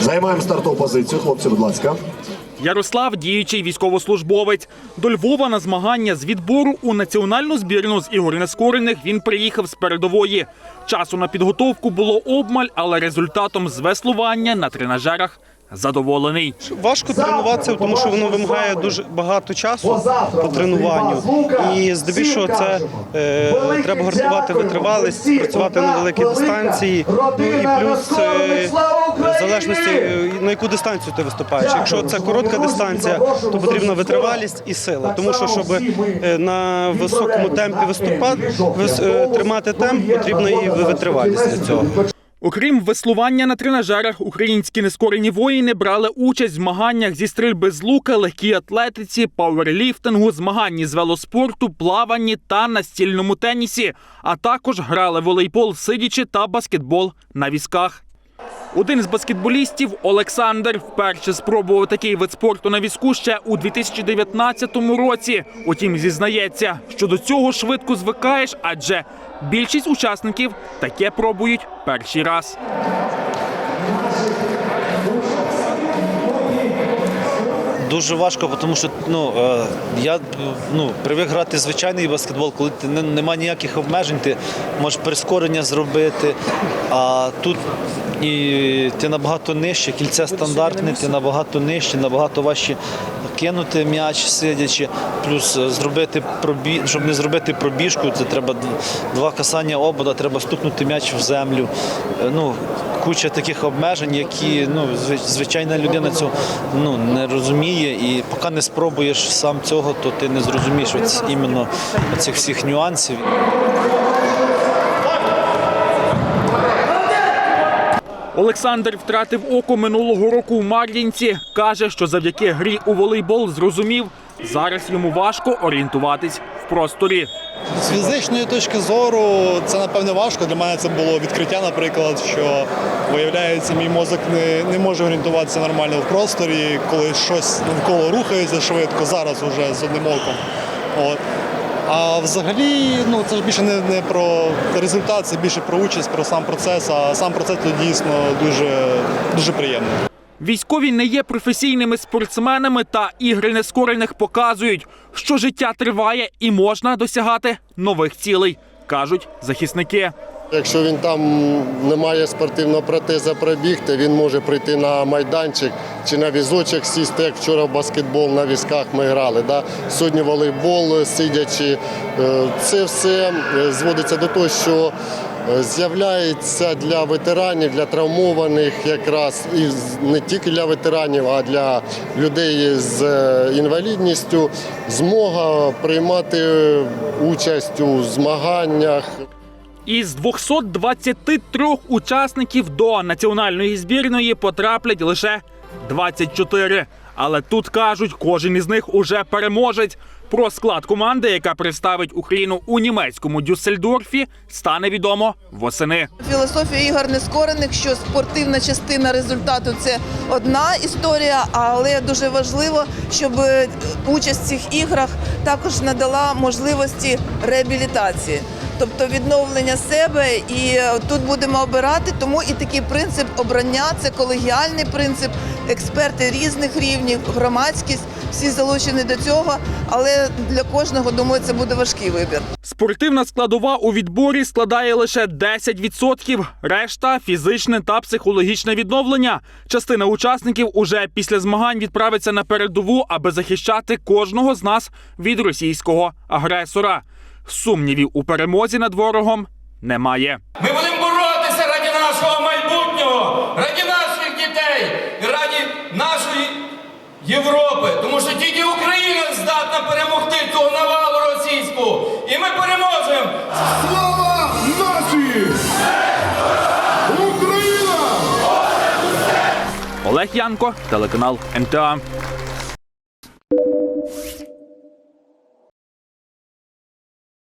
Займаємо стартову позицію, хлопці, будь ласка. Ярослав діючий військовослужбовець. До Львова на змагання з відбору у національну збірну з ігор нескорених він приїхав з передової. Часу на підготовку було обмаль, але результатом з веслування на тренажерах задоволений. Важко тренуватися, тому що воно вимагає дуже багато часу по тренуванню. І здебільшого це е, треба гартувати витривалість, працювати на великій дистанції. Ну і плюс е, в залежності е, на яку дистанцію ти виступаєш. Якщо це коротка дистанція, то потрібна витривалість і сила. Тому що щоб е, на високому темпі виступати, вис- е, тримати темп, потрібна і витривалість для цього. Окрім веслування на тренажерах, українські нескорені воїни брали участь в змаганнях зі стрільби з лука, легкій атлетиці, пауерліфтингу, змаганні з велоспорту, плаванні та настільному тенісі, а також грали волейбол сидячи та баскетбол на візках. Один з баскетболістів Олександр вперше спробував такий вид спорту на візку ще у 2019 році. Утім, зізнається, що до цього швидко звикаєш, адже більшість учасників таке пробують перший раз. Дуже важко, тому що ну, е, я ну, привик грати звичайний баскетбол, коли ти не, немає ніяких обмежень, ти можеш прискорення зробити, а тут і ти набагато нижче, кільце стандартне, ти набагато нижче, набагато важче кинути м'яч сидячи, плюс е, зробити пробіг, щоб не зробити пробіжку, це треба два касання обода, треба стукнути м'яч в землю. Е, Ну, куча таких обмежень, які ну, звичайна людина цього ну, не розуміє. І поки не спробуєш сам цього, то ти не зрозумієш ось іменно цих всіх нюансів. Олександр втратив око минулого року в Мар'їнці. Каже, що завдяки грі у волейбол зрозумів, зараз йому важко орієнтуватись в просторі. З фізичної точки зору це напевне важко. Для мене це було відкриття, наприклад, що виявляється, мій мозок не, не може орієнтуватися нормально в просторі, коли щось навколо рухається швидко, зараз уже з одним оком. От. А взагалі, ну це ж більше не, не про результат, це більше про участь, про сам процес. А сам процес то дійсно дуже, дуже приємний. Військові не є професійними спортсменами, та ігри нескорених показують, що життя триває і можна досягати нових цілей, кажуть захисники. Якщо він там не має спортивного протеза пробігти, він може прийти на майданчик чи на візочок сісти, як вчора в баскетбол на візках ми грали. Да? Сьогодні волейбол сидячи. Е, Це все е, зводиться до того, що з'являється для ветеранів, для травмованих якраз і не тільки для ветеранів, а для людей з е, інвалідністю змога приймати участь у змаганнях. Із 223 учасників до національної збірної потраплять лише 24. Але тут кажуть, кожен із них уже переможець. Про склад команди, яка представить Україну у німецькому Дюссельдорфі, стане відомо восени. Філософія ігор нескорених, що спортивна частина результату це одна історія, але дуже важливо, щоб участь в цих іграх також надала можливості реабілітації. Тобто відновлення себе, і е, тут будемо обирати. Тому і такий принцип обрання це колегіальний принцип. Експерти різних рівнів, громадськість всі залучені до цього. Але для кожного думаю, це буде важкий вибір. Спортивна складова у відборі складає лише 10%. Решта фізичне та психологічне відновлення. Частина учасників уже після змагань відправиться на передову, аби захищати кожного з нас від російського агресора. Сумнівів у перемозі над ворогом немає. Ми будемо боротися раді нашого майбутнього, раді наших дітей, раді нашої Європи. Тому що тільки Україна здатна перемогти цього навалу російського. І ми переможемо. Слава нації! Україна! Олег Янко, телеканал МТА.